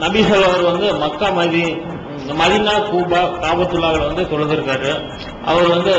நபிகள் அவர் வந்து மக்கா மதி மதினா கூபா காபத்துல்லாவில் வந்து தொழுதிருக்காரு. அவர் வந்து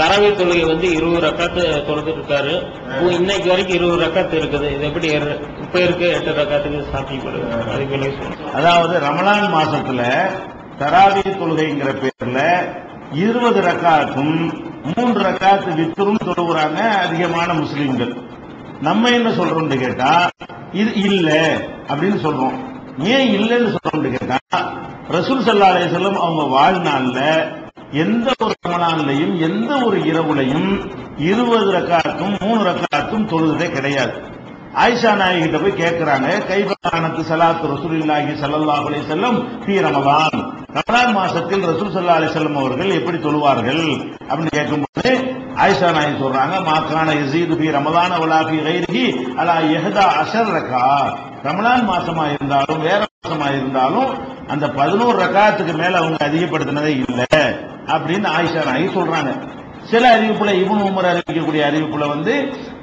தரவை தொழுகை வந்து இருபது ரக்காத்து தொழுதிருக்காரு. இன்னைக்கு வரைக்கும் இருபது ரக்காத்து இருக்குது. இது எப்படி இப்ப இருக்க எட்டு ரக்காத்துக்கு சாத்தியப்படுது. அது அதாவது ரமலான் மாசத்துல தராவி தொழுகைங்கிற பேர்ல இருபது ரக்காத்தும் மூன்று ரக்காத்து வித்தரும் தொழுகிறாங்க அதிகமான முஸ்லீம்கள். நம்ம என்ன சொல்றோம்னு கேட்டா இது இல்ல அப்படின்னு சொல்றோம். ஏன் இல்லைன்னு சொல்ல கேட்டா ரசூல் சல்லா அலைஹிஸ்ஸலாம் அவங்க வாழ்நாள்ல எந்த ஒரு ரமலான்லையும் எந்த ஒரு இரவுலையும் இருபது ரக்காத்தும் மூணு ரக்காத்தும் தொழுதே கிடையாது. ஆயிஷா நாயகிட்ட போய் கேட்கிறாங்க கைபானத்து சலாத்து ரசூலுல்லாஹி ஸல்லல்லாஹு அலைஹி வஸல்லம் பி ரமலான். ரமலான் மாசத்தில் ரசூல் சல்லா அலி செல்லம் அவர்கள் எப்படி தொழுவார்கள் அப்படின்னு கேட்கும்போது ஆயிஷா நாயகி சொல்றாங்க மாக்கான இசீது பி ரமலான வலா ஃபீ கைரிஹி அலா எஹதா அசர் ரகா ரமலான் மாசமா இருந்தாலும் வேற மாசமா இருந்தாலும் அந்த பதினோரு ரக்காத்துக்கு மேல அவங்க அதிகப்படுத்தினதே இல்லை அப்படின்னு ஆயிஷா நாயகி சொல்றாங்க. சில அறிவிப்புல இவன் உமர் அறிவிக்கக்கூடிய அறிவிப்புல வந்து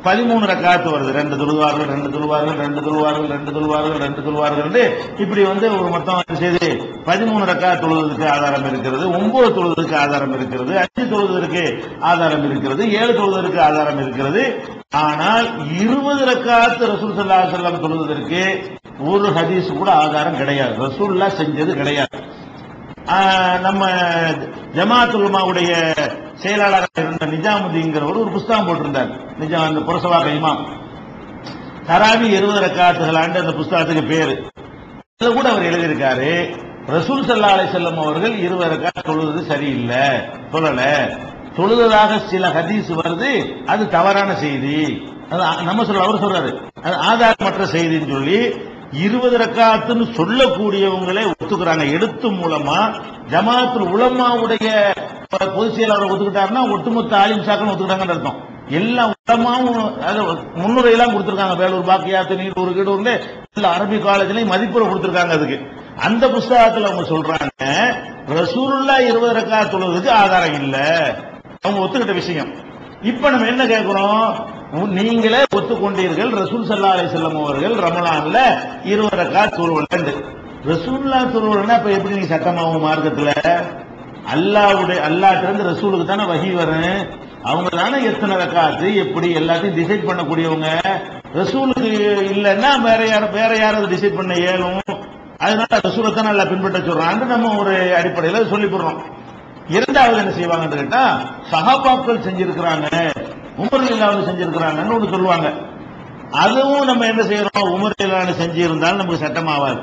பதிமூணு ரக்காத்து வருது. ரெண்டு தொழுவார்கள் ரெண்டு தொழுவார்கள் ரெண்டு தொழுவார்கள் ரெண்டு தொழுவார்கள் ரெண்டு தொழுவார்கள் இப்படி வந்து ஒரு மொத்தம் செய்து பதிமூணு ரக்கா தொழுவதற்கு ஆதாரம் இருக்கிறது ஒன்பது தொழுவதற்கு ஆதாரம் இருக்கிறது அஞ்சு தொழுவதற்கு ஆதாரம் இருக்கிறது ஏழு தொழுவதற்கு ஆதாரம் இருக்கிறது. ஆனால் இருபது ரக்காத்து ரசூல் சல்லா செல்லம் தொழுவதற்கு ஒரு ஹதீஸ் கூட ஆதாரம் கிடையாது. ரசூல்லா செஞ்சது கிடையாது. ஆஹ் நம்ம ஜமாத்துல்மாவுடைய செயலாளராக இருந்த நிஜாமுதீங்கிறவர் ஒரு புஸ்தகம் போட்டிருந்தார். நிஜாம் அந்த புரசவாக இமாம். தராவி இருபது ரக்காத்துகளாண்டு அந்த புஸ்தகத்துக்கு பேரு. அதுல கூட அவர் எழுதியிருக்காரு ரசூல் சல்லா செல்லம் அவர்கள் இருபது ரக்காத் சரியில்லை சொல்லல தொழுததாக சில ஹதீஸ் வருது அது தவறான செய்தி. நம்ம சொல்ல அவர் சொல்றாரு அது ஆதாரமற்ற செய்தின்னு சொல்லி இருபது ரக்காத்துன்னு சொல்லக்கூடியவங்களே ஒத்துக்கிறாங்க. எழுத்து மூலமா ஜமாத்து உலமாவுடைய பொதுச் செயலாளர் ஒத்துக்கிட்டாருன்னா ஒட்டுமொத்த ஆலிம் சாக்கள் ஒத்துக்கிட்டாங்கன்னு அர்த்தம். எல்லா உலமாவும் முன்னுரை முன்னுரையெல்லாம் கொடுத்திருக்காங்க. வேலூர் பாக்கியாத்து நீட்டூர் கீடூர்ல எல்லா அரபி காலேஜ்லயும் மதிப்புரை கொடுத்திருக்காங்க அதுக்கு. அந்த புஸ்தகத்துல அவங்க சொல்றாங்க ரசூலுல்லா இருபது ரக்கா தொழுவதுக்கு ஆதாரம் இல்ல. அவங்க ஒத்துக்கிட்ட விஷயம். இப்ப நம்ம என்ன கேட்கிறோம் நீங்களே ஒத்துக்கொண்டீர்கள். ரசூல் சல்லா அலிசல்லம் அவர்கள் ரமலான்ல இருபது ரக்கா தொழுவலண்டு ரசூல்லா தொழுவலன்னா இப்ப எப்படி நீங்க சட்டமாகும் மார்க்கத்துல? அல்லாவுடைய அல்லாட்டிருந்து ரசூலுக்கு தானே வகி வரும். அவங்க தானே எத்தனை ரக்காத்து எப்படி எல்லாத்தையும் டிசைட் பண்ணக்கூடியவங்க. ரசூலுக்கு இல்லைன்னா வேற யார வேற யாராவது டிசைட் பண்ண இயலும். அதனால ரசூலை தான் நல்லா பின்பற்ற சொல்றான்னு நம்ம ஒரு அடிப்படையில் சொல்லி போடுறோம் இரண்டாவது என்ன செய்வாங்கன்னு கேட்டா சகாபாக்கள் செஞ்சிருக்கிறாங்க உமர் இல்லாமல் செஞ்சிருக்கிறாங்கன்னு ஒன்று சொல்லுவாங்க. அதுவும் நம்ம என்ன செய்யறோம்? உமர் இல்லாமல் செஞ்சு இருந்தாலும் நமக்கு சட்டமாவாது.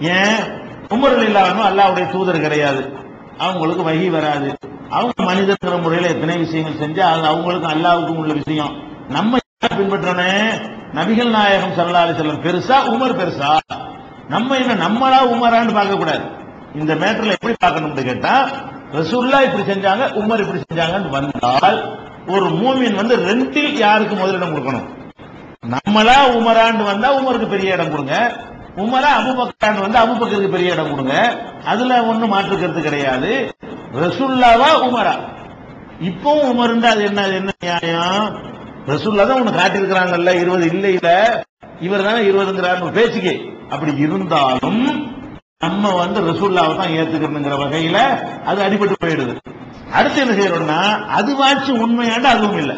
ஏன்? உமர் இல்லாமல் அல்லாவுடைய தூதர் கிடையாது. அவங்களுக்கு வகி வராது. அவங்க மனிதங்கிற முறையில எத்தனை விஷயங்கள் செஞ்சா அது அவங்களுக்கும் அல்லாவுக்கும் உள்ள விஷயம். நம்ம பின்பற்றனே நபிகள் நாயகம் சல்லா செல்லம் பெருசா உமர் பெருசா? நம்ம என்ன நம்மளா உமரான்னு பார்க்க கூடாது இந்த மேட்டர்ல எப்படி பார்க்கணும்னு கேட்டா ரசூல்லா இப்படி செஞ்சாங்க உமர் இப்படி செஞ்சாங்கன்னு வந்தால் ஒரு மூமின் வந்து ரெண்டில் யாருக்கு முதலிடம் கொடுக்கணும்? நம்மளா உமராண்டு வந்தா உமருக்கு பெரிய இடம் கொடுங்க. உமரா அபுபக்கராண்டு வந்து அபுபக்கருக்கு பெரிய இடம் கொடுங்க. அதுல ஒன்றும் மாற்றுக்கிறது கிடையாது. ரசுல்லாவா உமரா. இப்பவும் இருந்தா அது என்ன அது என்ன நியாயம்? ரசுல்லா தான் உனக்கு காட்டியிருக்கிறாங்கல்ல இருபது இல்லை இல்ல இவர் தானே இருபதுங்கிறார் பேச்சுக்கு. அப்படி இருந்தாலும் நம்ம வந்து ரசூல்லாவை தான் ஏத்துக்கணுங்கிற வகையில அது அடிபட்டு போயிடுது. அடுத்து என்ன செய்யறோம்னா அதுவாச்சும் உண்மையாண்டு அதுவும் இல்லை.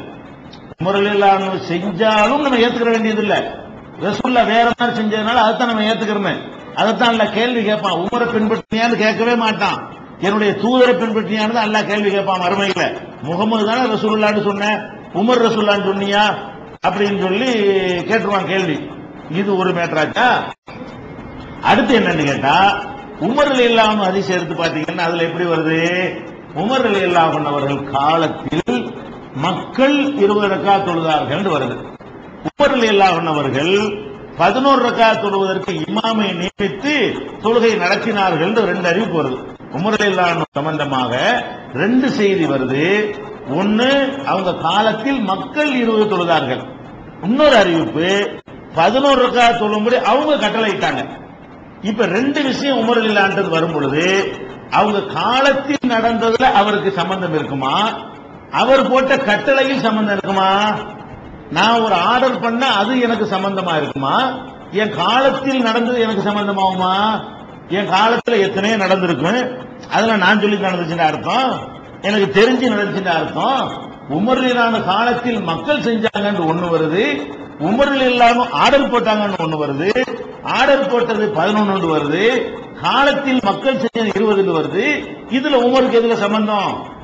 முறையில் செஞ்சாலும் நம்ம ஏத்துக்கிற வேண்டியது இல்லை ரசூல்ல வேற மாதிரி செஞ்சதுனால அதைத்தான் நம்ம ஏத்துக்கிறோமே. அதைத்தான் அல்ல கேள்வி கேட்பான். உமரை பின்பற்றினியான்னு கேட்கவே மாட்டான். என்னுடைய தூதரை பின்பற்றியான்னு அல்லா அல்ல கேள்வி கேட்பான். மறுமையில முகமது தானே ரசூல்லான்னு சொன்ன? உமர் ரசூல்லான்னு சொன்னியா? அப்படின்னு சொல்லி கேட்டுருவான் கேள்வி. இது ஒரு மேட்டராச்சா அடுத்து என்னன்னு கேட்டா உமர்ல இல்லாம ஹதீஸ் சேர்த்து பாத்தீங்கன்னா அதுல எப்படி வருது? உமர் இல்லாமல் அவர்கள் காலத்தில் மக்கள் இருபது ரக்கா தொழுதார்கள் வருது. உமர் அவர்கள் பதினோரு ரக்கா தொழுவதற்கு இமாமை நியமித்து தொழுகை நடத்தினார்கள் என்று ரெண்டு அறிவிப்பு வருது உமர் சம்பந்தமாக ரெண்டு செய்தி வருது. ஒன்னு அவங்க காலத்தில் மக்கள் இருபது தொழுதார்கள். இன்னொரு அறிவிப்பு பதினோரு ரக்கா தொழும்படி அவங்க கட்டளையிட்டாங்க. இப்ப ரெண்டு விஷயம் உமர் இல்லாண்டது வரும் பொழுது அவங்க காலத்தில் நடந்ததுல அவருக்கு சம்பந்தம் இருக்குமா? அவர் போட்ட கட்டளையில் சம்பந்தம் இருக்குமா? நான் ஒரு ஆர்டர் பண்ண அது எனக்கு சம்பந்தமா இருக்குமா? என் காலத்தில் நடந்தது எனக்கு சம்பந்தமாகுமா? என் காலத்தில் எத்தனையோ நடந்திருக்கும் அதில் நான் சொல்லி நடந்துச்சுன்னு அர்த்தம்? எனக்கு தெரிஞ்சு நடந்துச்சுன்னு அர்த்தம்? உமர்லான காலத்தில் மக்கள் செஞ்சாங்கன்னு ஒன்று வருது. உமரில் இல்லாம ஆர்டர் போட்டாங்கன்னு ஒன்று வருது. ஆர்டர் போட்டது பதினொன்று வருது. காலத்தில் மக்கள் செஞ்சது இருபதுன்னு வருது. இதுல உமருக்கு எதுல சம்பந்தம்?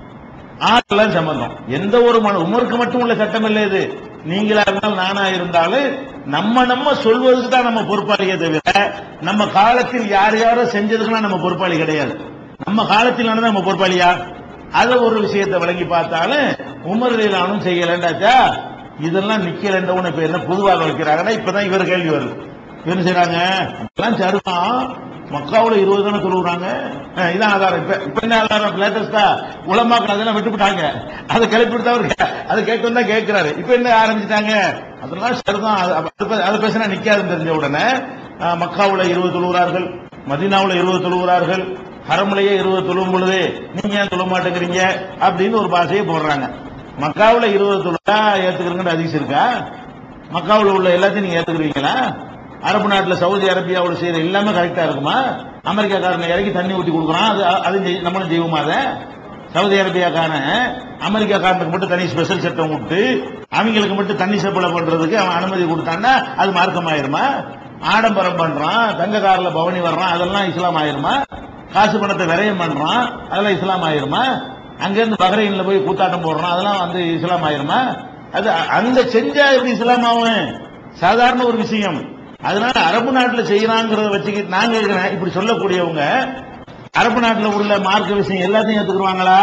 ஆறுலாம் சம்பந்தம். எந்த ஒரு மன உமருக்கு மட்டும் உள்ள சட்டம் இல்லை இது. நீங்களா இருந்தாலும் நானா இருந்தாலும் நம்ம நம்ம சொல்வதுக்கு தான் நம்ம பொறுப்பாளியே தவிர நம்ம காலத்தில் யார் யாரோ செஞ்சதுக்குலாம் நம்ம பொறுப்பாளி கிடையாது. நம்ம காலத்தில் நடந்த நம்ம பொறுப்பாளியா? அத ஒரு விஷயத்தை வழங்கி பார்த்தாலும் உமர் நானும் செய்யலண்டாச்சா இதெல்லாம் நிக்கலன்றவன இப்ப என்ன பொதுவாக வைக்கிறாங்கன்னா இப்பதான் இவர் கேள்வி வருது. என்ன செய்யறாங்க இதெல்லாம் மக்காவில் இருபது தானே சொல்லுறாங்க? இதான் ஆதாரம். இப்ப இப்ப என்ன ஆதாரம்? லேட்டஸ்டா உலமாக்கள் அதெல்லாம் விட்டுவிட்டாங்க அதை கிளப்பி விட்டு அதை கேட்க தான் கேட்கிறாரு. இப்ப என்ன ஆரம்பிச்சிட்டாங்க? அதெல்லாம் சரிதான். அதை பேசினா நிக்காதுன்னு தெரிஞ்ச உடனே மக்காவில் இருபது தொழுகிறார்கள் மதினாவில் இருபது தொழுகிறார்கள் ஹரமுலையே இருபது தொழும் பொழுது நீங்க ஏன் சொல்ல மாட்டேங்கிறீங்க? அப்படின்னு ஒரு பாஷையை போடுறாங்க. மக்காவில் இருபது தொழுதா ஏத்துக்கிறீங்கன்னு அதிகம் இருக்கா? மக்காவில் உள்ள எல்லாத்தையும் நீங்க ஏத்துக்கிறீங்களா? அரபு நாட்டில் சவுதி அரேபியாவோட செய்யற எல்லாமே கரெக்டா இருக்குமா? அமெரிக்காக்காரனை இறக்கி தண்ணி ஊற்றி கொடுக்குறான். அது அது செய்- நம்மளும் செய்வோமா அதை? சவுதி அரேபியாக்கான அமெரிக்காக்காரனுக்கு மட்டும் தனி ஸ்பெஷல் சட்டம் விட்டு அவங்களுக்கு மட்டும் தண்ணி சப்ளை பண்றதுக்கு அவன் அனுமதி கொடுத்தான்னா அது மார்க்கமாயிருமா? ஆடம்பரம் பண்றான் தங்க கார்ல பவனி வர்றான் அதெல்லாம் இஸ்லாம் ஆயிருமா காசு பணத்தை விரயம் பண்றான் அதெல்லாம் இஸ்லாம் ஆயிருமா அங்கிருந்து பஹ்ரைன்ல போய் கூத்தாட்டம் போடுறான் அதெல்லாம் வந்து இஸ்லாம் ஆயிருமா அது அங்க செஞ்சா எப்படி இஸ்லாம் ஆகும் சாதாரண ஒரு விஷயம். அதனால அரபு நாட்டில் செய்யறாங்கிறத வச்சுக்கிட்டு நாங்க இருக்கிறேன் இப்படி சொல்லக்கூடியவங்க அரபு நாட்டில் உள்ள மார்க்க விஷயம் எல்லாத்தையும் ஏத்துக்குருவாங்களா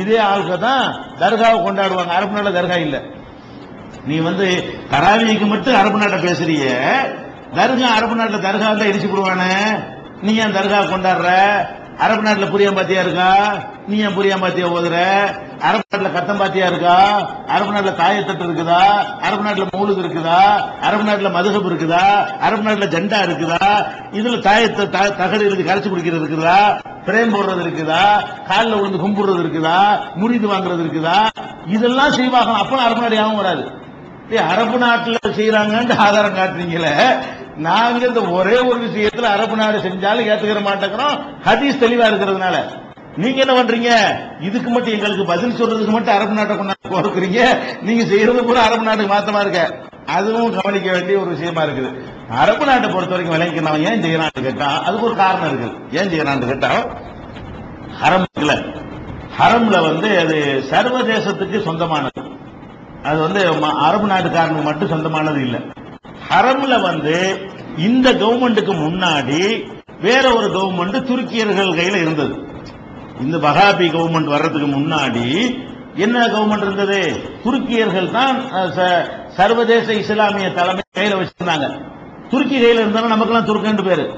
இதே ஆளுக்கு தான் தர்காவை கொண்டாடுவாங்க. அரபு நாட்டில் தர்கா இல்லை. நீ வந்து தராவிக்கு மட்டும் அரபு நாட்டை பேசுறிய. தர்கா அரபு நாட்டில் தர்கா தான் இடிச்சு போடுவானே. நீ ஏன் தர்கா கொண்டாடுற? அரபு நாட்டுல புரியாம்பாத்தியா இருக்கா? நீ ஏன் புரியாம்பாத்தியா ஓதுற? அரபு நாட்டுல கத்தம்பாத்தியா இருக்கா? அரபு நாட்டுல தாயத்தட்டு இருக்குதா? அரபு நாட்டுல மௌலுது இருக்குதா? அரபு நாட்டுல மதுகப் இருக்குதா? அரபு நாட்டுல ஜெண்டா இருக்குதா? இதுல தாயத்தை த- தகடு எழுதி கரைச்சு குடிக்கிறது இருக்குதா? பிரேம் போடுறது இருக்குதா? காலில் விழுந்து கும்பிடுறது இருக்குதா? முறிது வாங்குறது இருக்குதா? இதெல்லாம் செய்வாங்க. அப்ப அரபு நாடு யாவும் வராது. ஏய், அரபு நாட்டுல செய்யறாங்கன்னு ஆதாரம் காட்டுறீங்களே. நாங்க இந்த ஒரே ஒரு விஷயத்துல அரபு நாடு செஞ்சாலும் ஏத்துக்கிற மாட்டேங்கிறோம். ஹதீஸ் தெளிவா இருக்கிறதுனால. நீங்க என்ன பண்றீங்க? இதுக்கு மட்டும் எங்களுக்கு பதில் சொல்றதுக்கு மட்டும் அரபு நாட்டை கொண்டாந்து கொடுக்குறீங்க நீங்க செய்யறது கூட அரபு நாட்டுக்கு மாத்தமா இருக்க? அதுவும் கவனிக்க வேண்டிய ஒரு விஷயமா இருக்குது. அரபு நாட்டை பொறுத்த வரைக்கும் விலைக்கு ஏன் செய்யறான்னு கேட்டான் அதுக்கு ஒரு காரணம் இருக்குது ஏன் செய்யறான்னு கேட்டான் ஹரம் இருக்குல்ல. ஹரம்ல வந்து அது சர்வதேசத்துக்கு சொந்தமானது. அது வந்து ம- அரபு நாட்டுக்காரனுக்கு மட்டும் சொந்தமானது இல்ல. ஹரம்ல வந்து இந்த கவர்மெண்ட்டுக்கு முன்னாடி வேற ஒரு கவர்மெண்ட் துருக்கியர்கள் கையில இருந்தது. இந்த வஹாபி கவர்மெண்ட் வர்றதுக்கு முன்னாடி என்ன கவர்மெண்ட் இருந்தது? துருக்கியர்கள் தான் ச- சர்வதேச இஸ்லாமிய தலைமை கையில வச்சிருந்தாங்க. துருக்கி கையில இருந்தாலும் நமக்கெல்லாம் துருக்கன்னு பேரு.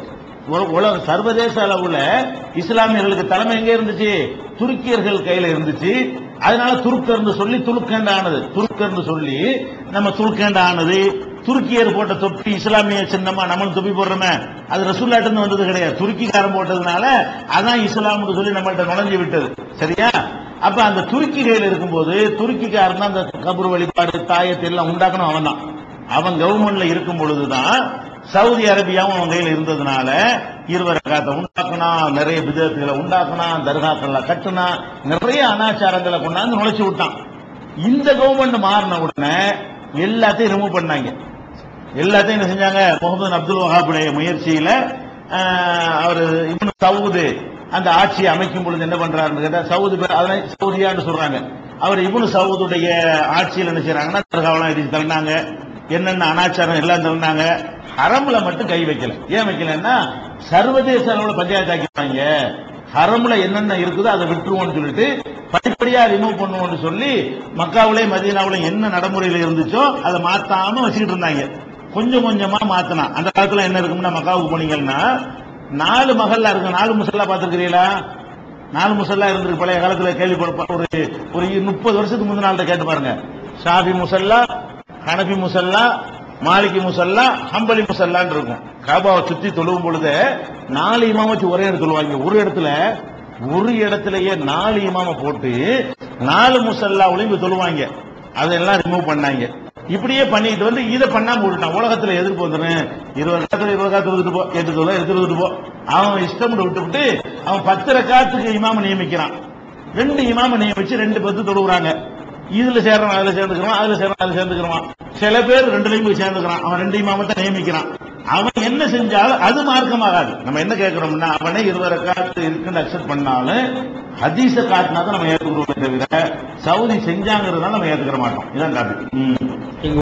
உலக சர்வதேச அளவுல இஸ்லாமியர்களுக்கு தலைமை எங்க இருந்துச்சு? துருக்கியர்கள் கையில இருந்துச்சு. அதனால துருக்கர்னு சொல்லி துருக்கேண்டானது. துருக்கர்னு சொல்லி நம்ம துலுக்கண்ட ஆனது துருக்கியர் போட்ட தொப்பி இஸ்லாமிய சின்னமா நம்மளும் தொப்பி போடுறோமே அது ரசூல்லாட்டு வந்தது கிடையாது. துருக்கிக்காரன் போட்டதுனால அதான் இஸ்லாம்னு சொல்லி நம்மள்ட்ட நுழைஞ்சு விட்டது. சரியா? அப்ப அந்த துருக்கி கையில் இருக்கும்போது துருக்கிக்காரன் தான் அந்த கபர் வழிபாடு தாயத்தை எல்லாம் உண்டாக்கணும் அவன் தான் அவன் கவர்மெண்ட்ல இருக்கும் பொழுதுதான் சவுதி அரேபியாவும் அவன் கையில இருந்ததுனால இருவர காத்த உண்டாக்குனா நிறைய விதத்துகளை உண்டாக்குனா தர்காக்கள்ல கட்டுனா நிறைய அனாச்சாரங்களை கொண்டாந்து நுழைச்சு விட்டான். இந்த கவர்மெண்ட் மாறின உடனே எல்லாத்தையும் ரிமூவ் பண்ணாங்க. எல்லாத்தையும் என்ன செஞ்சாங்க? முகமது அப்துல் வஹாபுடைய முயற்சியில அவர் இப்னு சவுது அந்த ஆட்சியை அமைக்கும் பொழுது என்ன பண்றாருன்னு கேட்டா சவுது பேர் அதனை சவுதியான்னு சொல்றாங்க. அவர் இப்னு சவுதுடைய ஆட்சியில் என்ன செய்யறாங்கன்னா தர்காவெல்லாம் இடிச்சு தள்ளினாங்க. என்னென்ன அனாச்சாரம் எல்லாம் தள்ளினாங்க. ஹரம்ல மட்டும் கை வைக்கல. ஏன் வைக்கலன்னா சர்வதேச அளவில் பஞ்சாயத்து ஆக்கிப்பாங்க ஹரம்ல என்னென்ன இருக்குதோ அதை விட்டுருவோம்னு சொல்லிட்டு படிப்படியா ரிமூவ் பண்ணுவோம்னு சொல்லி மக்காவிலே மதீனாவிலே என்ன நடைமுறையில் இருந்துச்சோ அதை மாத்தாம வச்சுக்கிட்டு இருந்தாங்க. கொஞ்சம் கொஞ்சமா மாத்தினா. அந்த காலத்துல என்ன இருக்கும்னா மக்காவுக்கு போனீங்கன்னா நாலு மகல்லா இருக்கு நாலு முசல்லா பார்த்திருக்கிறீங்களா? நாலு முசல்லா இருந்திருக்கு. பழைய காலத்துல கேள்வி ஒரு ஒரு முப்பது வருஷத்துக்கு முந்தின நாள்கிட்ட கேட்டு பாருங்க. ஷாபி முசல்லா ஹனபி முசல்லா மாலிகி முசல்லா ஹம்பலி முசல்லான்னு இருக்கும். காபாவை சுத்தி தொழுவும் பொழுது நாலு இமாம வச்சு ஒரே இடத்துல தொழுவாங்க ஒரு இடத்துல ஒரு இடத்துலயே நாலு இமாம போட்டு நாலு முசல்லா ஒளிம்பு தொழுவாங்க. அதெல்லாம் ரிமூவ் பண்ணாங்க. இப்படியே பண்ணிட்டு வந்து இதை பண்ணாம விட்டுட்டான் உலகத்துல எதுக்கு வந்துடுறேன் இருபது காலத்துல இருபது காத்து விட்டு போ எடுத்துக்கோ எடுத்துட்டு போ அவன் இஷ்டம் விட்டு விட்டு அவன் பத்து ரக்காத்துக்கு இமாம நியமிக்கிறான். ரெண்டு இமாம நியமிச்சு ரெண்டு பத்து தொழுகிறாங்க இதுல சேர்றான் அதுல சேர்ந்துக்கிறான் அதுல சேர்றான் அதுல சேர்ந்துக்கிறான் சில பேர் ரெண்டுலையும் போய் சேர்ந்துக்கிறான். அவன் ரெண்டு இமாமத்தை நியமிக்கிறான். அவன் என்ன செஞ்சாலும் அது மார்க்கமாகாது. நம்ம என்ன கேட்கிறோம்னா அவனே இருபது காத்து இருக்குன்னு அக்செப்ட் பண்ணாலும் ஹதீஸ காட்டினா தான் நம்ம ஏத்துக்கிறோமே தவிர சவுதி செஞ்சாங்கிறதுனால நம்ம ஏத்துக்கிற மாட்டோம். இதான் காட்டு ம்.